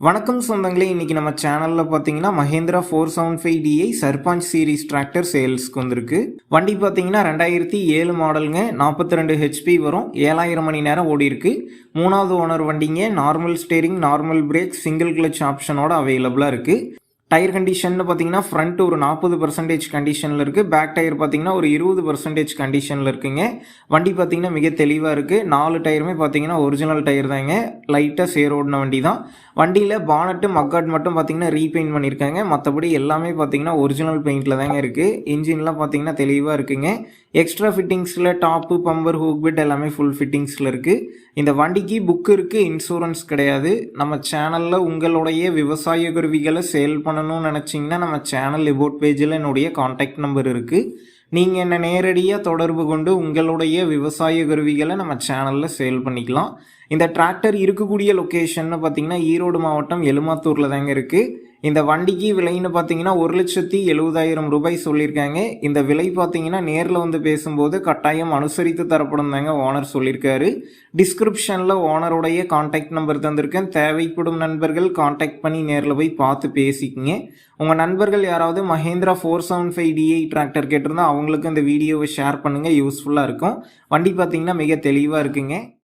வணக்கம் சொந்தங்களே இன்றைக்கி நம்ம சேனலில் பார்த்தீங்கன்னா Mahindra four seven five DI Sarpanch series tractor சேல்ஸ்க்கு வந்திருக்கு. வண்டி பார்த்தீங்கன்னா ரெண்டாயிரத்தி ஏழு மாடலுங்க நாற்பத்தி ரெண்டு ஹெச்பி வரும் ஏழாயிரம் மணி நேரம் ஓடி இருக்கு. மூணாவது ஓனர் வண்டிங்க normal steering normal brake single clutch ஆப்ஷனோட அவைலபிளாக இருக்குது டயர் கண்டிஷன்னு பார்த்தீங்கன்னா ஃப்ரண்ட் ஒரு நாற்பது பர்சன்டேஜ் கண்டிஷனில் இருக்குது பேக் டயர் பார்த்தீங்கன்னா ஒரு இருபது பர்சன்டேஜ் கண்டிஷனில் இருக்குங்க. வண்டி பார்த்தீங்கன்னா மிக தெளிவாக இருக்குது நாலு டயருமே பார்த்தீங்கன்னா ஒரிஜினல் டயர் தாங்க. லைட்டாக சேரோடின வண்டி தான் வண்டியில் பானட்டு மக்காட் மட்டும் பார்த்தீங்கன்னா ரீபெயிண்ட் பண்ணியிருக்காங்க மற்றபடி எல்லாமே பார்த்தீங்கன்னா ஒரிஜினல் பெயிண்டில் தாங்க இருக்குது இன்ஜின்லாம் பார்த்தீங்கன்னா தெளிவாக இருக்குங்க. எக்ஸ்ட்ரா ஃபிட்டிங்ஸில் டாப்பு பம்பர் ஹூக் பிட் எல்லாமே ஃபுல் ஃபிட்டிங்ஸில் இருக்குது இந்த வண்டிக்கு புக்கு இருக்குது இன்சூரன்ஸ் கிடையாது. நம்ம சேனலில் உங்களுடைய விவசாய கருவிகளை சேல் பண்ணணும்னு நினச்சிங்கன்னா நம்ம சேனல் ரிபோர்ட் பேஜில் என்னுடைய காண்டாக்ட் நம்பர் இருக்குது நீங்கள் என்னை நேரடியாக தொடர்பு கொண்டு உங்களுடைய விவசாய கருவிகளை நம்ம சேனலில் சேல் பண்ணிக்கலாம். இந்த டிராக்டர் இருக்கக்கூடிய லொக்கேஷன்னு பார்த்தீங்கன்னா ஈரோடு மாவட்டம் எலுமாத்தூரில் தாங்க இருக்குது இந்த வண்டிக்கு விலைன்னு பார்த்தீங்கன்னா ஒரு லட்சத்தி எழுபதாயிரம் ரூபாய் சொல்லியிருக்காங்க. இந்த விலை பார்த்தீங்கன்னா நேரில் வந்து பேசும்போது கட்டாயம் அனுசரித்து தரப்படும் தாங்க ஓனர் சொல்லியிருக்காரு. டிஸ்கிரிப்ஷனில் ஓனருடைய காண்டாக்ட் நம்பர் தந்திருக்கேன். தேவைப்படும் நண்பர்கள் காண்டாக்ட் பண்ணி நேரில் போய் பார்த்து பேசிக்கிங்க. உங்கள் நண்பர்கள் யாராவது Mahindra four seven five DI tractor கேட்டிருந்தா அவங்களுக்கு இந்த வீடியோவை ஷேர் பண்ணுங்கள் யூஸ்ஃபுல்லாக இருக்கும். வண்டி பார்த்தீங்கன்னா மிக தெளிவாக இருக்குங்க.